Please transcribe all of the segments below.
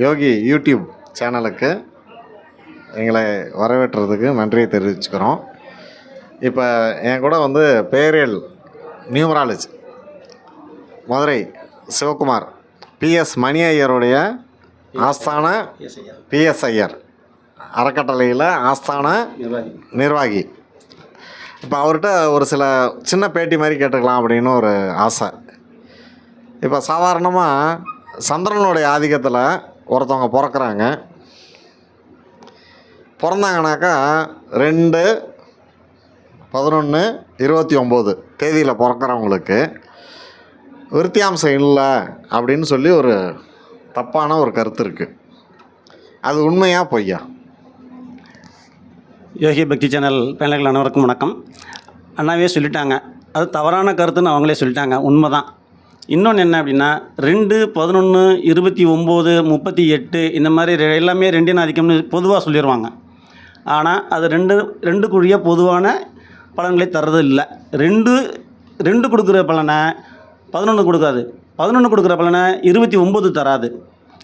யோகி YouTube சேனலுக்கு எங்களை வரவேற்றதுக்கு நன்றியை தெரிவிச்சுக்கிறோம். இப்போ என் கூட வந்து Ferial numerology Madurai Sivakumar P S Mani ஐயருடைய ஆஸ்தான பிஎஸ் ஐயர் அறக்கட்டளையில் ஆஸ்தான நிர்வாகி. இப்போ அவர்கிட்ட ஒரு சில சின்ன பேட்டி மாதிரி கேட்டுக்கலாம் அப்படின்னு ஒரு ஆசை. இப்போ சாதாரணமாக சந்திரனுடைய ஆதிக்கத்தில் ஒருத்தவங்க பிறக்கிறாங்க. பிறந்தாங்கனாக்கா ரெண்டு பதினொன்று இருபத்தி ஒம்பது தேதியில் பிறக்கிறவங்களுக்கு விருத்தியாம்சம் இல்லை அப்படின்னு சொல்லி ஒரு தப்பான ஒரு கருத்து இருக்குது அது உண்மையா பொய்யா? யோகி பக்தி சேனல் பயனர்கள் அனைவருக்கும் வணக்கம். அண்ணாவே சொல்லிட்டாங்க. அது தவறான கருத்துன்னு அவங்களே சொல்லிட்டாங்க. உண்மைதான். இன்னொன்று என்ன அப்படின்னா ரெண்டு பதினொன்று இருபத்தி ஒம்பது முப்பத்தி எட்டு இந்த மாதிரி ரெ- எல்லாமே ரெண்டின் ஆதிக்கம்னு பொதுவாக சொல்லிடுவாங்க ஆனால் அது ரெண்டு ரெண்டுக்குரிய பொதுவான பலன்களை தர்றது இல்லை. ரெண்டு ரெண்டு கொடுக்குற பலனை பதினொன்று கொடுக்காது. பதினொன்று கொடுக்குற பலனை இருபத்தி ஒம்பது தராது.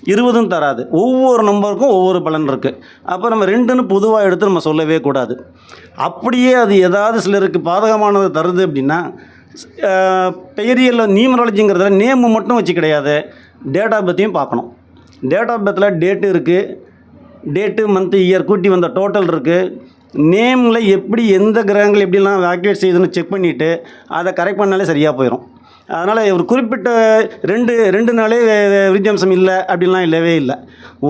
இருபதும் தராது. ஒவ்வொரு நம்பருக்கும் ஒவ்வொரு பலன் இருக்குது அப்போ நம்ம ரெண்டுன்னு பொதுவாக எடுத்து நம்ம சொல்லவே கூடாது. அப்படியே அது ஏதாவது சிலருக்கு பாதகமானது தருது அப்படின்னா பெயரியல் நியூமராலஜிங்கிறதுல நேமு மட்டும் வச்சு கிடையாது. டேட் ஆஃப் பர்த்தையும் பார்க்கணும். டேட் ஆஃப் பர்த்தில் டேட்டு இருக்குது டேட்டு மந்த்து இயர் கூட்டி வந்த டோட்டல் இருக்குது நேமில் எப்படி எந்த கிரகங்கள் எப்படிலாம் ஆக்டிவேட் செய்யுதுன்னு செக் பண்ணிவிட்டு அதை கரெக்ட் பண்ணாலே சரியாக போயிடும் அதனால் ஒரு குறிப்பிட்ட ரெண்டு ரெண்டு நாளே விருத்தியம்சம் இல்லை அப்படின்லாம் இல்லவே இல்லை.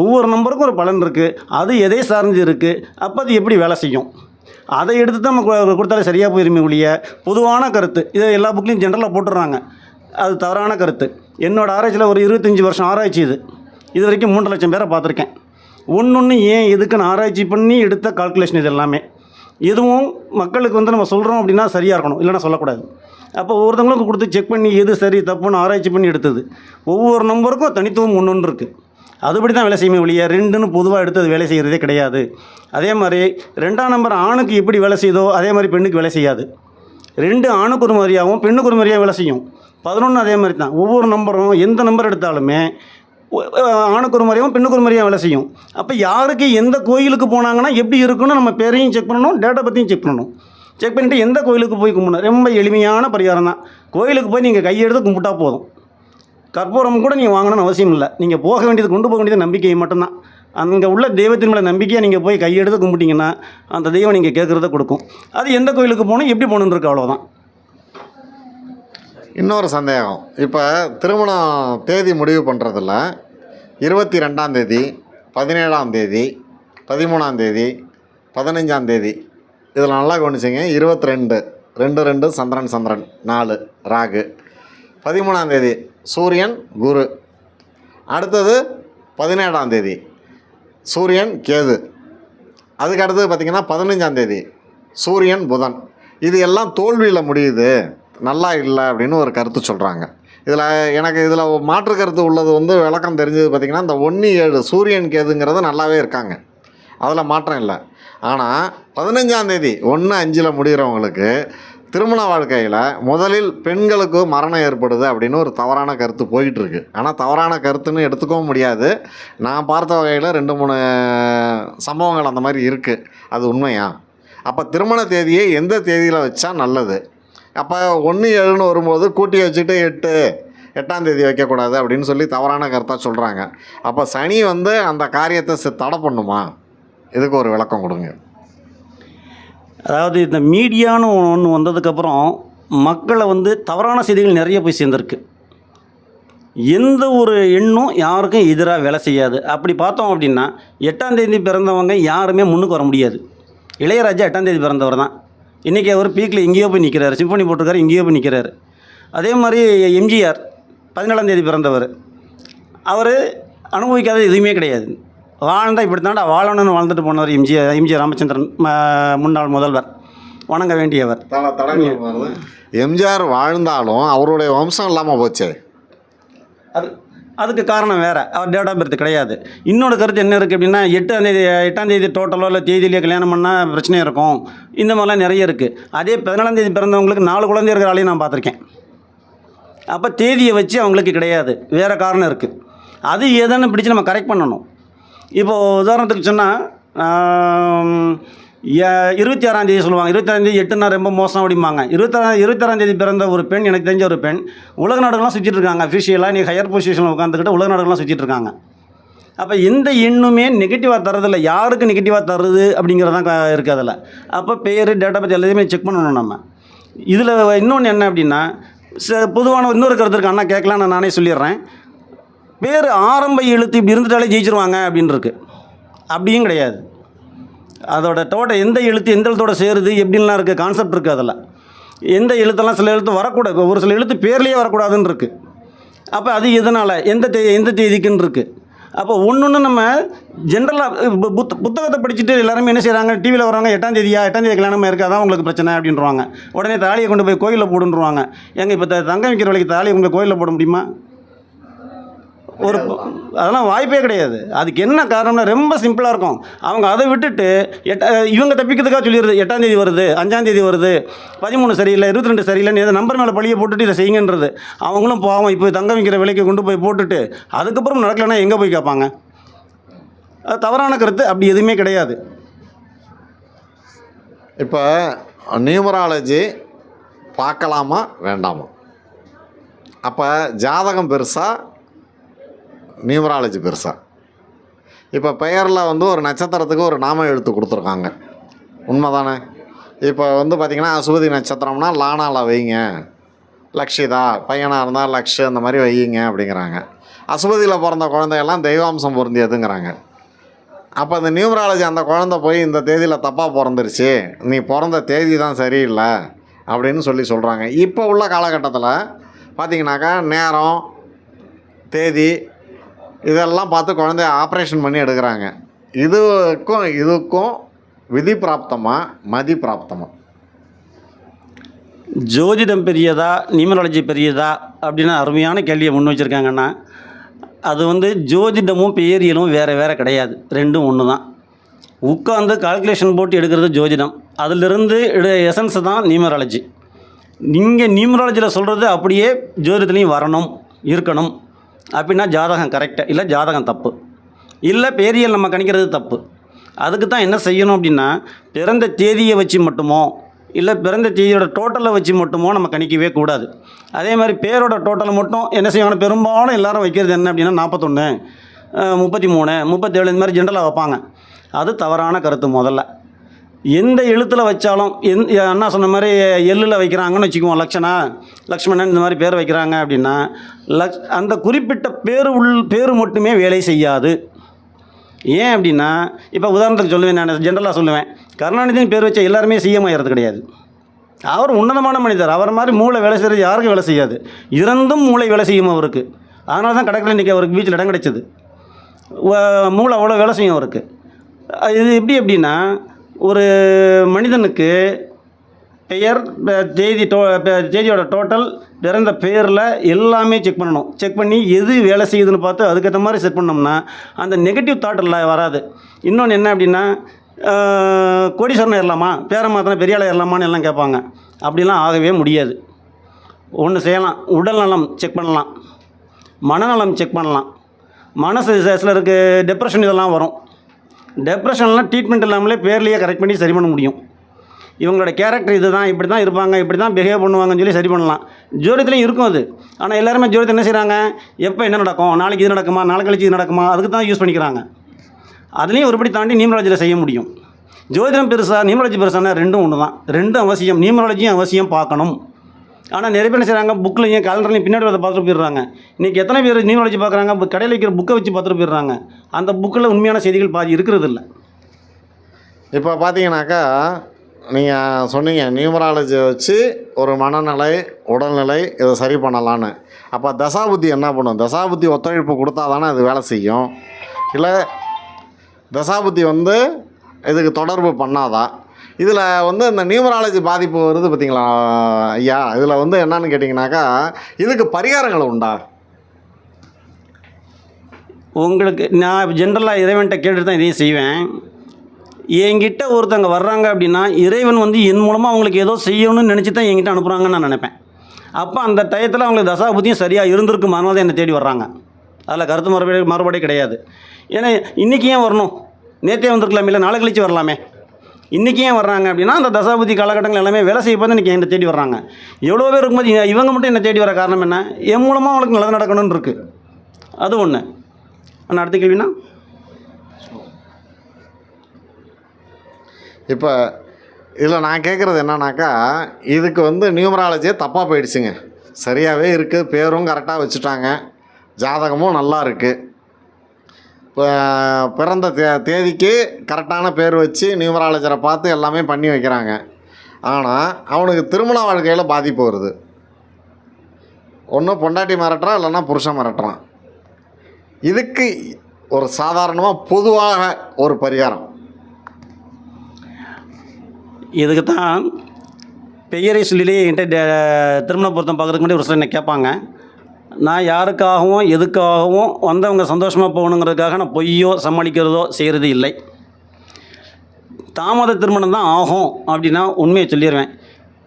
ஒவ்வொரு நம்பருக்கும் ஒரு பலன் இருக்குது அது எதை சார்ந்து இருக்குது அப்போ அது எப்படி வேலை செய்யும்? அதை எடுத்து தான் நம்ம கொடுத்தாலே சரியாக போயிருமே ஒழிய பொதுவான கருத்து. இதை எல்லா புக்லேயும் ஜென்ரலாக போட்டுடுறாங்க. அது தவறான கருத்து. என்னோடய ஆராய்ச்சியில் ஒரு இருபத்தஞ்சி வருஷம் ஆராய்ச்சி இது. இது வரைக்கும் மூன்று லட்சம் பேரை பார்த்துருக்கேன். ஒன்று ஏன் எதுக்குன்னு ஆராய்ச்சி பண்ணி எடுத்த கால்குலேஷன் இது எல்லாமே. எதுவும் மக்களுக்கு வந்து நம்ம சொல்கிறோம் அப்படின்னா சரியாக இருக்கணும். இல்லைன்னா சொல்லக்கூடாது. அப்போ ஒவ்வொருத்தவங்களுக்கும் கொடுத்து செக் பண்ணி எது சரி தப்புன்னு ஆராய்ச்சி பண்ணி எடுத்தது. ஒவ்வொரு நம்பருக்கும் தனித்துவம் ஒன்று ஒன்று இருக்குது அதுபடி தான் வேலை செய்யுமே ஒழிய ரெண்டுன்னு பொதுவாக எடுத்து அது வேலை செய்கிறதே கிடையாது. அதே மாதிரி ரெண்டாம் நம்பர் ஆணுக்கு எப்படி வேலை செய்யுதோ அதே மாதிரி பெண்ணுக்கு வேலை செய்யாது. ரெண்டு ஆணுக்கு ஒரு மாதிரியாகவும் பெண்ணுக்கு ஒரு மாதிரியாக வேலை செய்யும். பதினொன்று அதே மாதிரி தான் ஒவ்வொரு நம்பரும் எந்த நம்பர் எடுத்தாலுமே ஆணுக்கு ஒரு மாதிரியாகவும் பெண்ணுக்கு ஒரு மாதிரியாக வேலை செய்யும். அப்போ யாருக்கு எந்த கோயிலுக்கு போனாங்கன்னா எப்படி இருக்குன்னு நம்ம பேரையும் செக் பண்ணணும் டேட்டா பற்றியும் செக் பண்ணணும். செக் பண்ணிவிட்டு எந்த கோயிலுக்கு போய் கும்பிடணும்? ரொம்ப எளிமையான பரிகாரம் தான் கோயிலுக்கு போய் நீங்கள் கையெடுத்து கும்பிட்டா போதும். கற்பூரம் கூட நீங்கள் வாங்கணும்னு அவசியம் இல்லை. நீங்கள் போக வேண்டியது கொண்டு போக வேண்டியது நம்பிக்கை மட்டும்தான். அங்கே உள்ள தெய்வத்தின் மேலே நம்பிக்கையாக நீங்கள் போய் கையெடுத்து கும்பிட்டீங்கன்னா அந்த தெய்வம் நீங்கள் கேட்குறத கொடுக்கும். அது எந்த கோயிலுக்கு போகணும் எப்படி போகணுன்னு இருக்கு அவ்வளோதான் இன்னொரு சந்தேகம். இப்போ திருமணம் தேதி முடிவு பண்ணுறதுல இருபத்தி ரெண்டாம் தேதி பதினேழாம் தேதி பதிமூணாம் தேதி பதினஞ்சாம் தேதி இதில் நல்லா கவனிச்சிங்க. இருபத்தி ரெண்டு ரெண்டு ரெண்டு சந்திரன் சந்திரன் நாலு ராகு. பதிமூணாம் தேதி சூரியன் குரு. அடுத்தது பதினேழாம் தேதி. சூரியன் கேது. அதுக்கு அடுத்தது பார்த்திங்கன்னா பதினஞ்சாம் தேதி. சூரியன் புதன். இது எல்லாம் தோல்வியில் முடியுது. நல்லா இல்லை அப்படின்னு ஒரு கருத்து சொல்கிறாங்க இதில் எனக்கு இதில் மாற்று கருத்து உள்ளது வந்து விளக்கம் தெரிஞ்சது பார்த்திங்கன்னா இந்த ஒன்று ஏழு சூரியன் கேதுங்கிறது நல்லாவே இருக்காங்க. அதில் மாற்றம் இல்லை. ஆனால் பதினஞ்சாம் தேதி ஒன்று அஞ்சில் முடிகிறவங்களுக்கு திருமண வாழ்க்கையில் முதலில் பெண்களுக்கு மரணம் ஏற்படுது அப்படின்னு ஒரு தவறான கருத்து போயிட்டுருக்கு. ஆனால் தவறான கருத்துன்னு எடுத்துக்கவும் முடியாது. நான் பார்த்த வகையில் ரெண்டு மூணு சம்பவங்கள் அந்த மாதிரி இருக்குது அது உண்மையா? அப்போ திருமண தேதியை எந்த தேதியில் வச்சா நல்லது? அப்போ ஒன்று ஏழுன்னு வரும்போது கூட்டி வச்சுட்டு எட்டு எட்டாம் தேதி வைக்கக்கூடாது அப்படின்னு சொல்லி தவறான கருத்தாக சொல்கிறாங்க அப்போ சனி வந்து அந்த காரியத்தை தடை பண்ணுமா? இதுக்கு ஒரு விளக்கம் கொடுங்க. அதாவது இந்த மீடியான்னு ஒன்று வந்ததுக்கப்புறம் மக்களை வந்து தவறான செய்திகள் நிறைய போய் சேர்ந்துருக்கு. எந்த ஒரு எண்ணும் யாருக்கும் எதிராக வேலை செய்யாது. அப்படி பார்த்தோம் அப்படின்னா எட்டாம் தேதி பிறந்தவங்க யாருமே முன்னுக்கு வர முடியாது. இளையராஜா எட்டாம் தேதி பிறந்தவர் தான். இன்றைக்கி அவர் பீக்கில் எங்கேயோ போய் நிற்கிறாரு சிம்பனி போட்டிருக்காரு எங்கேயோ போய் நிற்கிறாரு அதே மாதிரி எம்ஜிஆர் பதினேழாம் தேதி பிறந்தவர். அவர் அனுபவிக்காத எதுவுமே கிடையாது. வாழ்ந்தால் இப்படி தாண்டா வாழணும்னு வாழ்ந்துட்டு போனவர் எம்ஜிஆர் எம்ஜிஆர் ராமச்சந்திரன் முன்னாள் முதல்வர். வணங்க வேண்டியவர். எம்ஜிஆர் வாழ்ந்தாலும் அவருடைய வம்சம் இல்லாமல் போச்சே. அது அதுக்கு காரணம் வேறு. அவர் டேட் ஆஃப் பர்த் கிடையாது. இன்னொரு கருத்து என்ன இருக்குது அப்படின்னா எட்டாம் தேதி எட்டாம் தேதி டோட்டலோ இல்லை தேதியிலேயே கல்யாணம் பண்ணால் பிரச்சனை இருக்கும். இந்த மாதிரிலாம் நிறைய இருக்குது அதே பதினாலாம் தேதி பிறந்தவங்களுக்கு நாலு குழந்தை இருக்கிற ஆளையும் நான் பார்த்துருக்கேன். அப்போ தேதியை வச்சு அவங்களுக்கு கிடையாது. வேறு காரணம் இருக்குது அது எதுன்னு பிடிச்சு நம்ம கரெக்ட் பண்ணணும். இப்போது உதாரணத்துக்கு சொன்னால் இருபத்தி ஆறாம் தேதி சொல்லுவாங்க. இருபத்தாறாம் தேதி எட்டுனா ரொம்ப மோசம் அப்படிம்பாங்க. இருபத்தாறாம் இருபத்தாறாம் தேதி பிறந்த ஒரு பெண் எனக்கு தெரிஞ்ச ஒரு பெண் உலக நாடுகள்லாம் சுற்றிட்டு இருக்காங்க. அஃபிஷியலாக நீ ஹையர் பொசிஷனில் உட்காந்துக்கிட்டு உலக நாடுகள்லாம் சுற்றிட்டு இருக்காங்க. அப்போ எந்த எண்ணுமே நெகட்டிவாக தரதில்ல யாருக்கு நெகட்டிவாக தருது அப்படிங்கிறதான் இருக்குது அதில். அப்போ பேர் டேட்டா பற்றி எல்லாத்தையுமே செக் பண்ணணும் நம்ம. இதில் இன்னொன்று என்ன அப்படின்னா ச பொதுவான இன்னொரு கருத்து இருக்கு. அண்ணா கேட்கலாம் நான் நானே சொல்லிடுறேன். பேர் ஆரம்ப எழுத்து இப்படி இருந்துட்டாலே ஜெயிச்சிருவாங்க அப்படின்னு இருக்கு அப்படியும் கிடையாது. அதோட டோட்டல் எந்த எழுத்து எந்த எழுத்தோட சேருது எப்படின்லாம் இருக்குது கான்செப்ட் இருக்குது அதில் எந்த எழுத்தெல்லாம் சில எழுத்து வரக்கூடாது ஒரு சில எழுத்து பேர்லேயே வரக்கூடாதுன்னு இருக்குது அப்போ அது எதனால்? எந்த தே எந்த தேதிக்குன்னு இருக்குது அப்போ ஒன்று ஒன்று நம்ம ஜென்ரலாக புத்த புத்தகத்தை படிச்சுட்டு எல்லாருமே என்ன செய்கிறாங்க டிவியில் வராங்க எட்டாம் தேதியா எட்டாம் தேதி கல்யாணமாக இருக்குது அதான் உங்களுக்கு பிரச்சனை அப்படின்றவாங்க. உடனே தாலியை கொண்டு போய் கோயிலில் போடுன்றுவாங்க. எங்கள் இப்போ தங்க தங்கம் விற்கிற தாலியை உங்களுக்கு கோயிலில் போட முடியுமா? ஒரு அதெல்லாம் வாய்ப்பே கிடையாது. அதுக்கு என்ன காரணம்னா ரொம்ப சிம்பிளாக இருக்கும். அவங்க அதை விட்டுட்டு எட்ட இவங்க தப்பிக்கிறதுக்காக சொல்லிடுது எட்டாம் தேதி வருது அஞ்சாம் தேதி வருது பதிமூணு சரியில்லை இருபத்தி ரெண்டு சரியில்லைன்னு ஏதோ நம்பர் மேலே பழிய போட்டுட்டு இதை செய்யுங்கன்றது. அவங்களும் பாவம் இப்போ தங்கம் விற்கிற விலைக்கு கொண்டு போய் போட்டுட்டு அதுக்கப்புறம் நடக்கலைன்னா எங்கே போய் கேட்பாங்க? அது தவறான கருத்து அப்படி எதுவுமே கிடையாது. இப்போ நியூமராலஜி பார்க்கலாமா வேண்டாமா? அப்போ ஜாதகம் பெருசா நியூமராலஜி பெருசாக இப்போ பெயரில் வந்து ஒரு நட்சத்திரத்துக்கு ஒரு நாம எழுத்து கொடுத்துருக்காங்க. உண்மைதானே? இப்போ வந்து பார்த்திங்கன்னா அசுபதி நட்சத்திரம்னா லானாவில் வைங்க. லக்ஷிதா பையனாக இருந்தால் லக்ஷ் அந்த மாதிரி வையுங்க அப்படிங்கிறாங்க. அசுபதியில் பிறந்த குழந்தையெல்லாம் தெய்வாம்சம் பொருந்தியதுங்கிறாங்க. அப்போ அந்த நியூமராலஜி அந்த குழந்தை போய் இந்த தேதியில் தப்பாக பிறந்துருச்சு. நீ பிறந்த தேதி தான் சரியில்லை அப்படின்னு சொல்லி சொல்கிறாங்க இப்போ உள்ள காலகட்டத்தில் பார்த்தீங்கன்னாக்கா நேரம் தேதி இதெல்லாம் பார்த்து குழந்தைய ஆப்ரேஷன் பண்ணி எடுக்கிறாங்க. இதுக்கும் இதுக்கும் விதி பிராப்தமாக மதி பிராப்தமாக ஜோதிடம் பெரியதா? நியூமராலஜி பெரியதா? அப்படின்னு அருமையான கேள்வியை முன் வச்சுருக்காங்கன்னா அது வந்து ஜோதிடமும் பேரியலும் வேறு வேறு கிடையாது. ரெண்டும் ஒன்று தான் உட்காந்து கால்குலேஷன் போட்டு எடுக்கிறது ஜோதிடம். அதிலிருந்து எடு எசன்ஸ் தான் நியூமராலஜி. நீங்கள் நியூமராலஜியில் சொல்கிறது அப்படியே ஜோதிடத்துலேயும் வரணும் இருக்கணும். அப்படின்னா ஜாதகம் கரெக்டு இல்லை ஜாதகம் தப்பு. இல்லை பேரியல் நம்ம கணிக்கிறது தப்பு. அதுக்கு தான் என்ன செய்யணும் அப்படின்னா பிறந்த தேதியை வச்சு மட்டுமோ இல்லை பிறந்த தேதியோட டோட்டலை வச்சு மட்டுமோ நம்ம கணிக்கவே கூடாது. அதே மாதிரி பேரோட டோட்டலை மட்டும் என்ன செய்வாங்க பெரும்பாலும் எல்லாரும் வைக்கிறது என்ன அப்படின்னா நாற்பத்தொன்று முப்பத்தி மூணு முப்பத்தேழு இந்த மாதிரி ஜென்ரலாக வைப்பாங்க. அது தவறான கருத்து முதல்ல. எந்த எழுத்தில் வச்சாலும் எந் அண்ணா சொன்ன மாதிரி எள்ளில் வைக்கிறாங்கன்னு வச்சுக்குவோம் லக்ஷனா. லக்ஷ்மணன் இந்த மாதிரி பேர் வைக்கிறாங்க அப்படின்னா லக்ஷ் அந்த குறிப்பிட்ட பேர் உள் பேர் மட்டுமே வேலை செய்யாது. ஏன் அப்படின்னா இப்போ உதாரணத்துக்கு சொல்லுவேன் நான் ஜென்ரலாக சொல்லுவேன். கருணாநிதினு பேர் வச்ச எல்லாருமே சிஎம் ஆகிறது கிடையாது. அவர் உன்னதமான மனிதர். அவர் மாதிரி மூளை வேலை செய்கிறது யாருக்கும் வேலை செய்யாது. இறந்தும் மூளை வேலை செய்யும் அவருக்கு. அதனால தான் கடற்கரை இன்றைக்கி அவருக்கு பீச்சில் இடம் கிடைச்சது. மூளை அவ்வளோ வேலை செய்யும் அவருக்கு. இது எப்படி எப்படின்னா ஒரு மனிதனுக்கு பெயர் செய்தி தேதி டோ ப- தேதியோட டோட்டல் பிறந்த பேரில் எல்லாமே செக் பண்ணணும். செக் பண்ணி எது வேலை செய்யுதுன்னு பார்த்து அதுக்கேற்ற மாதிரி செட் பண்ணோம்னா அந்த நெகட்டிவ் தாட் இல்லை வராது. இன்னொன்று என்ன அப்படின்னா அஹ், கோடீஸ்வரன் ஏறலாமா? பேரை மாத்திரம் பெரிய ஏறலாமான்னு எல்லாம் கேட்பாங்க. அப்படிலாம் ஆகவே முடியாது. ஒன்று செய்யலாம். உடல் நலம் செக் பண்ணலாம். மனநலம் செக் பண்ணலாம். மனசு சிலருக்கு டெப்ரெஷன் இதெல்லாம் வரும். டெப்ரெஷன்லாம் ட்ரீட்மெண்ட் இல்லாமலே பேர்லேயே கரெக்ட் பண்ணி சரி பண்ண முடியும். இவங்களோட கேரக்டர் இது தான் இப்படி தான் இருப்பாங்க இப்படி தான் பிஹேவ் பண்ணுவாங்கன்னு சொல்லி சரி பண்ணலாம். ஜோதிடத்துலையும் இருக்கும் அது. ஆனால் எல்லாருமே ஜோதிடத்தை என்ன செய்கிறாங்க எப்போ என்ன நடக்கும்? நாளைக்கு இது நடக்குமா? நாளை கழிச்சு இது நடக்குமா? அதுக்கு தான் யூஸ் பண்ணிக்கிறாங்க. அதுலேயும் ஒருபடி தாண்டி நியூமராஜியில் செய்ய முடியும். ஜோதிடம் பெருசாக நியூமராஜி பெருசானா ரெண்டும் ஒன்று தான் ரெண்டும் அவசியம் நியூமராலஜியும் அவசியம் பார்க்கணும். ஆனால் நிறைய பேர் செய்கிறாங்க புக்லையும் கலண்டர்லையும் பின்னாடி அதை பார்த்துட்டு போயிடுறாங்க. இன்றைக்கி எத்தனை பேர் நியூ நாலேஜ் பார்க்குறாங்க கடையில் வைக்கிற புக்கை வச்சு பார்த்துட்டு போயிடுறாங்க. அந்த புக்கில் உண்மையான செய்திகள் பாதி இருக்கிறது இல்லை இப்போ பார்த்தீங்கன்னாக்கா நீங்கள் சொன்னீங்க நியூமராலஜியை வச்சு ஒரு மனநிலை உடல்நிலை இதை சரி பண்ணலான்னு அப்போ தசாபுத்தி என்ன பண்ணும்? தசாபுத்தி ஒத்துழைப்பு கொடுத்தா தானே அது வேலை செய்யும். இல்லை தசாபுத்தி வந்து இதுக்கு தொடர்பு பண்ணாதான் இதில் வந்து இந்த நியூமராலஜி பாதிப்பு வருது பார்த்தீங்களா ஐயா? இதில் வந்து என்னன்னு கேட்டிங்கனாக்கா இதுக்கு பரிகாரங்கள் உண்டா? உங்களுக்கு நான் ஜென்ரலாக இறைவன்கிட்ட கேட்டுட்டு தான் இதையும் செய்வேன். என்கிட்ட ஒருத்தங்க வர்றாங்க அப்படின்னா இறைவன் வந்து என் மூலமாக அவங்களுக்கு ஏதோ செய்யணும்னு நினச்சி தான் என்கிட்ட அனுப்புகிறாங்கன்னு நான் நினைப்பேன். அப்போ அந்த டயத்தில் அவங்களுக்கு தசாபுத்தியும் சரியாக இருந்திருக்கும் அதனால தான் என்னை தேடி வர்றாங்க. அதில் கருத்து மறுபடி மறுபடி கிடையாது. ஏன்னா இன்றைக்கி ஏன் வரணும்? நேற்றே வந்திருக்கலாமே இல்லை நாளை கழிச்சு வரலாமே? இன்றைக்கி ஏன் வர்றாங்க அப்படின்னா அந்த தசாபதி காலகட்டங்கள் எல்லாமே வேலை செய்ய பார்த்து இன்றைக்கி என்னை தேடி வர்றாங்க. எவ்வளோ பேர் இருக்கும்போது இவங்க மட்டும் என்னை தேடி வர காரணம் என்ன? என் மூலமாக அவங்களுக்கு நல்லது நடக்கணும்னு இருக்குது அது ஒன்று ஆனால் அடுத்த கேள்வினா இப்போ இதில் நான் கேட்குறது என்னன்னாக்கா இதுக்கு வந்து நியூமராலஜியே தப்பாக போயிடுச்சுங்க. சரியாகவே இருக்குது பேரும் கரெக்டாக வச்சுட்டாங்க. ஜாதகமும் நல்லா இருக்குது பிறந்த தே தேதிக்கு கரெக்டான பேர் வச்சு நியூமராலஜரை பார்த்து எல்லாமே பண்ணி வைக்கிறாங்க. ஆனால் அவனுக்கு திருமண வாழ்க்கையில் பாதிப்பு வருது. ஒன்று பொண்டாட்டி மிரட்டுறான் இல்லைன்னா புருஷன் மிரட்டுறான். இதுக்கு ஒரு சாதாரணமாக பொதுவாக ஒரு பரிகாரம். இதுக்கு தான் பெயரை சொல்லிலே என்கிட்ட டே- திருமண பொருத்தம் பார்க்குறதுக்கு முன்னாடி ஒரு சில என்ன கேட்பாங்க. நான் யாருக்காகவும் எதுக்காகவும் வந்தவங்க சந்தோஷமாக போகணுங்கிறதுக்காக நான் பொய்யோ சமாளிக்கிறதோ செய்கிறது இல்லை. தாமத திருமணம் தான் ஆகும் அப்படின்னா உண்மையை சொல்லிடுவேன்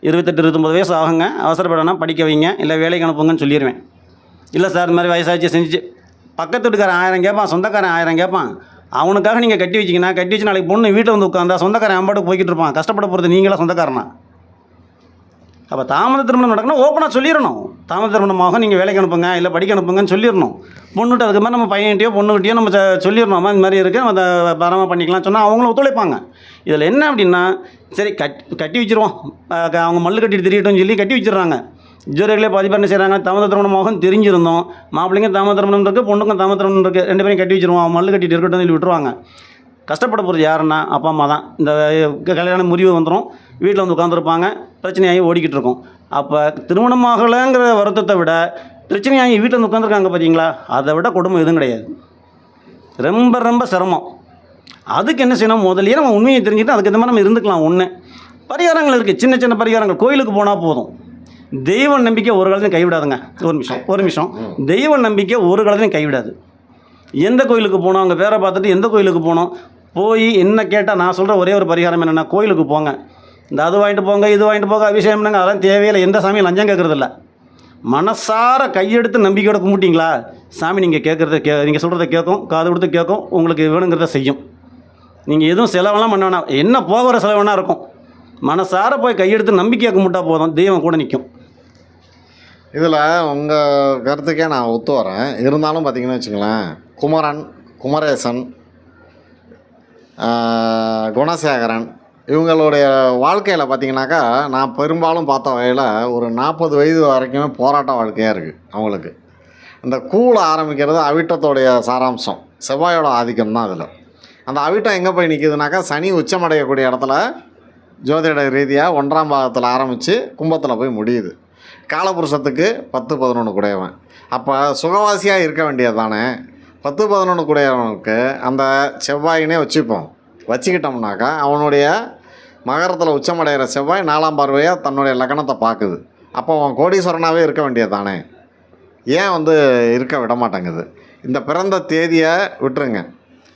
இருபத்தெட்டு இருபத்தொம்பது வயசு ஆகுங்க. அவசரப்படனா படிக்க வைங்க. இல்லை வேலைக்கு அனுப்புங்கன்னு சொல்லிடுவேன் இல்லை சார் இந்த மாதிரி வயசாச்சு செஞ்சு பக்கத்து வீட்டுக்காரன் ஆயிரம் கேட்பான் சொந்தக்காரன் ஆயிரம் கேட்பான். அவனுக்காக நீங்கள் கட்டி வச்சிங்கன்னா கட்டி வச்சு நாளைக்கு பொண்ணு வீட்டில் வந்து உட்காந்தா சொந்தக்காரன் அம்பாட்டுக்கு போய்கிட்டு இருப்பான். கஷ்டப்பட போகிறது நீங்களா சொந்தக்காரனா? அப்போ தாமத திருமணம் நடக்கணும் ஓப்பனாக சொல்லிடணும். தாமத திருமணமாக நீங்கள் வேலைக்கு அனுப்புங்க இல்லை படிக்க அனுப்புங்கன்னு சொல்லிடணும். பொண்ணுகிட்ட அதுக்கு மாதிரி நம்ம பையன்கிட்டயோ பொண்ணுகிட்டயோ நம்ம ச- சொல்லிடணும்? அம்மா இந்த மாதிரி இருக்குது நம்ம அதை பரமாக பண்ணிக்கலாம் சொன்னால் அவங்களும் ஒத்துழைப்பாங்க. இதில் என்ன அப்படின்னா சரி கட் கட்டி வச்சிருவோம். க- அவங்க மல்லு கட்டிட்டு தெரியட்டும்னு சொல்லி கட்டி வச்சிடுறாங்க. ஜோதிகளே பாதி பேர் என்ன செய்கிறாங்க தாமத திருமணமாகவும் தெரிஞ்சிருந்தோம். மாப்பிள்ளைங்க தாமத திருமணம் இருக்குது பொண்ணுக்கும் தாமத திருமணம் இருக்குது ரெண்டு பேரும் கட்டி வச்சிருவோம். அவன் மல்லு கட்டிட்டு இருக்கட்டும் சொல்லி விட்டுருவாங்க. கஷ்டப்பட போகிறது யாருன்னா அப்பா அம்மா தான். இந்த க- கல்யாண முறிவு வந்துடும் வீட்டில் வந்து உட்காந்துருப்பாங்க பிரச்சனையாகி ஓடிக்கிட்டு இருக்கும். அப்போ திருமணமாகலைங்கிற வருத்தத்தை விட பிரச்சனையாகி வீட்டில் வந்து உட்காந்துருக்காங்க பார்த்தீங்களா அதை விட குடும்பம் எதுவும் கிடையாது. ரொம்ப ரொம்ப சிரமம். அதுக்கு என்ன செய்யணும்? முதல்லயே நம்ம உண்மையை தெரிஞ்சுட்டு அதுக்கு இந்த மாதிரி நம்ம இருந்துக்கலாம் ஒன்று பரிகாரங்கள் இருக்குது சின்ன சின்ன பரிகாரங்கள். கோயிலுக்கு போனால் போதும். தெய்வ நம்பிக்கை ஒரு காலத்தையும் கைவிடாதுங்க. ஒரு நிமிஷம் ஒரு நிமிஷம். தெய்வ நம்பிக்கை ஒரு காலத்தையும் கைவிடாது. எந்த கோயிலுக்கு போனோம்? அங்கே பேரை பார்த்துட்டு எந்த கோயிலுக்கு போனோம்? போய் என்ன கேட்டால் நான் சொல்கிற ஒரே ஒரு பரிகாரம் என்னென்னா கோயிலுக்கு போங்க. இந்த அது வாங்கிட்டு போங்க இது வாங்கிட்டு போங்க அபிஷேகம் பண்ணுங்க அதெல்லாம் தேவையில்லை. எந்த சாமியும் லஞ்சம் கேட்குறதில்ல மனசார கையெடுத்து நம்பிக்கையோட கும்பிட்டீங்களா? சாமி நீங்கள் கேட்குறத கே நீங்கள் சொல்கிறத கேட்கும் காது கொடுத்து கேட்கும் உங்களுக்கு வேணுங்கிறத செய்யும். நீங்கள் எதுவும் செலவெல்லாம் பண்ண வேணாம். என்ன போகிற செலவுனா இருக்கும். மனசார போய் கையெடுத்து நம்பிக்கையை கும்பிட்டா போதும். தெய்வம் கூட நிற்கும் இதில் உங்கள் கருத்துக்கே நான் ஒத்து வரேன். இருந்தாலும் பார்த்தீங்கன்னு வச்சுங்களேன் குமரன் குமரேசன் குணசேகரன். இவங்களுடைய வாழ்க்கையில் பார்த்தீங்கன்னாக்கா நான் பெரும்பாலும் பார்த்த வகையில் ஒரு நாற்பது வயது வரைக்குமே போராட்ட வாழ்க்கையாக இருக்குது அவங்களுக்கு. இந்த கூழ ஆரம்பிக்கிறது அவிட்டத்தோடைய சாராம்சம். செவ்வாயோட ஆதிக்கம் தான் அதில். அந்த அவிட்டம் எங்கே போய் நிற்கிதுனாக்கா சனி உச்சமடையக்கூடிய இடத்துல ஜோதிட ரீதியாக ஒன்றாம் பாகத்தில் ஆரம்பித்து கும்பத்தில் போய் முடியுது. காலபுருஷத்துக்கு பத்து பதினொன்று கூடையவன். அப்போ சுகவாசியாக இருக்க வேண்டியது தானே. பத்து பதினொன்று கூடையவனுக்கு அந்த செவ்வாயினே வச்சுப்போம். வச்சுக்கிட்டோம்னாக்கா அவனுடைய மகரத்தில் உச்சமடைகிற செவ்வாய் நாலாம் பார்வையாக தன்னுடைய லக்னத்தை பார்க்குது. அப்போ அவன் கோடீஸ்வரனாகவே இருக்க வேண்டியது தானே ஏன் வந்து இருக்க விட மாட்டேங்குது இந்த பிறந்த தேதியை விட்டுருங்க.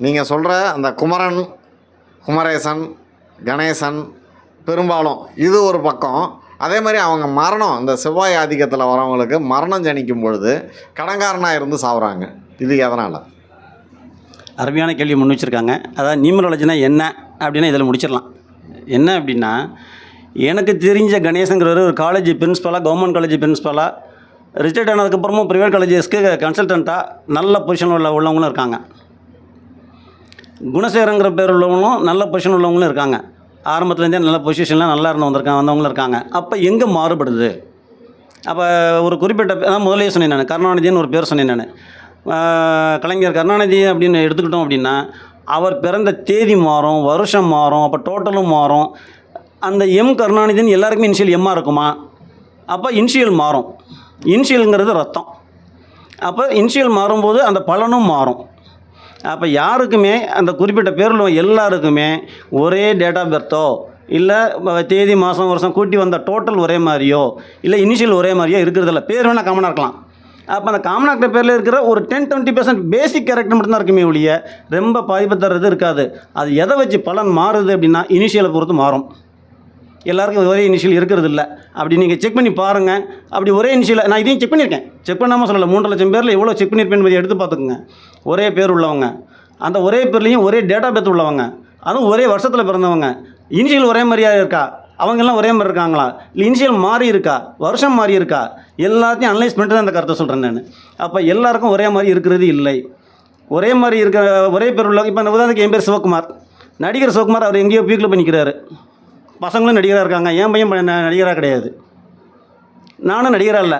நீங்கள் சொல்கிற அந்த குமரன் குமரேசன் கணேசன் பெரும்பாலும் இது ஒரு பக்கம். அதே மாதிரி அவங்க மரணம் இந்த செவ்வாய் ஆதிக்கத்தில் வரவங்களுக்கு மரணம் ஜனிக்கும் பொழுது கடங்காரனாக இருந்து சாவுறாங்க. இது எதனால்? அருமையான கேள்வி முன் வச்சுருக்காங்க. அதாவது நியூமராலஜினா என்ன அப்படின்னா இதில் முடிச்சிடலாம். என்ன அப்படின்னா எனக்கு தெரிஞ்ச கணேசங்கிறவர் ஒரு காலேஜ் பிரின்ஸ்பலாக கவர்மெண்ட் காலேஜ் பிரின்ஸ்பலாக ரிட்டையர்ட் ஆனதுக்கப்புறமும் ப்ரைவேட் காலேஜஸ்க்கு கன்சல்டண்ட்டாக நல்ல பொசிஷன் உள்ள உள்ளவங்களும் இருக்காங்க. குணசேகரங்கிற பேர் உள்ளவங்களும் நல்ல பொசிஷன் உள்ளவங்களும் இருக்காங்க. ஆரம்பத்துலேருந்தே நல்ல பொசிஷனில் நல்லா இருந்து வந்திருக்காங்க வந்தவங்களும் இருக்காங்க. அப்போ எங்கே மாறுபடுது? அப்போ ஒரு குறிப்பிட்ட அதான் முதலே சொன்னேன் நான் கருணாநிதினு ஒரு பேர் சொன்னேன் நான். கலைஞர் கருணாநிதி அப்படின்னு எடுத்துக்கிட்டோம் அப்படின்னா அவர் பிறந்த தேதி மாறும் வருஷம் மாறும் அப்போ டோட்டலும் மாறும். அந்த எம் கருணாநிதின்னு எல்லாருக்குமே இன்ஷியல் எம்மாக இருக்குமா? அப்போ இன்ஷியல் மாறும். இனிஷியலுங்கிறது ரத்தம். அப்போ இனிஷியல் மாறும்போது அந்த பலனும் மாறும். அப்போ யாருக்குமே அந்த குறிப்பிட்ட பேரில் எல்லாருக்குமே ஒரே டேட் ஆஃப் பர்த்தோ இல்லை தேதி மாதம் வருஷம் கூட்டி வந்த டோட்டல் ஒரே மாதிரியோ இல்லை இனிஷியல் ஒரே மாதிரியோ இருக்கிறதில்ல. பேர் வேணால் காமனாக இருக்கலாம். அப்போ அந்த காமனாக பேரில் இருக்கிற ஒரு ten twenty percent basic character மட்டும்தான் இருக்குமே ஒழிய ரொம்ப பாதிப்பு தர்றது இருக்காது. அது எதை வச்சு பலன் மாறுது அப்படின்னா இனிஷியலை பொறுத்து மாறும். எல்லாருக்கும் ஒரே இனிஷியல் இருக்கிறது இல்லை. அப்படி நீங்கள் செக் பண்ணி பாருங்கள் அப்படி ஒரே இனிஷியல் நான் இதையும் செக் பண்ணியிருக்கேன். செக் பண்ணாமல் சொல்லலை மூன்று லட்சம் பேரில் எவ்வளோ செக் பண்ணியிருப்பேன் எடுத்து பார்த்துக்குங்க. ஒரே பேர் உள்ளவங்க. அந்த ஒரே பேர்லேயும் ஒரே டேட்டா பேத் உள்ளவங்க. அதுவும் ஒரே வருஷத்தில் பிறந்தவங்க. இனிஷியல் ஒரே மாதிரியா இருக்கா? அவங்கெல்லாம் ஒரே மாதிரி இருக்காங்களா? இல்லை இனிஷியல் மாறி இருக்கா? வருஷம் மாறி இருக்கா? எல்லாத்தையும் அனலைஸ் பண்ணிட்டு தான் அந்த கருத்தை சொல்கிறேன் நான். அப்போ எல்லாருக்கும் ஒரே மாதிரி இருக்கிறது இல்லை. ஒரே மாதிரி இருக்க ஒரே பேர் உள்ள இப்போ உதாரணத்துக்கு என் பேர் சிவகுமார். நடிகர் சிவகுமார் அவர் எங்கேயோ பீக்கில் போய் நிற்கிறாரு பசங்களும் நடிகராக இருக்காங்க. என் பையன் நடிகராக கிடையாது. நானும் நடிகராக இல்லை.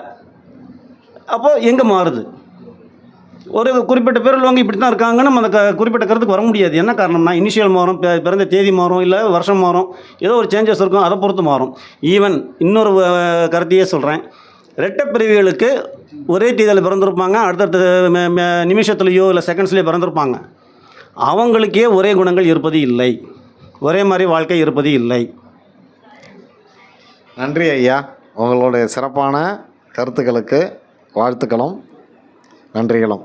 அப்போது எங்கே மாறுது? ஒரு குறிப்பிட்ட பேர் உள்ளவங்க இப்படி தான் இருக்காங்கன்னு நம்ம அந்த க குறிப்பிட்ட கருத்துக்கு வர முடியாது. என்ன காரணம்னா இனிஷியல் மாறும் பிறந்த தேதி மாறும் இல்லை வருஷம் மாறும் ஏதோ ஒரு சேஞ்சஸ் இருக்கும் அதை பொறுத்து மாறும். ஈவன் இன்னொரு கருத்தையே சொல்கிறேன் ரெட்டை பிரிவுகளுக்கு ஒரே தேதியில் பிறந்திருப்பாங்க அடுத்தடுத்த நிமிஷத்துலேயோ இல்லை செகண்ட்ஸ்லேயோ பிறந்திருப்பாங்க. அவங்களுக்கே ஒரே குணங்கள் இருப்பது இல்லை. ஒரே மாதிரி வாழ்க்கை இருப்பது இல்லை. நன்றி ஐயா. உங்களுடைய சிறப்பான கருத்துக்களுக்கு வாழ்த்துக்களும் நன்றிகளும்.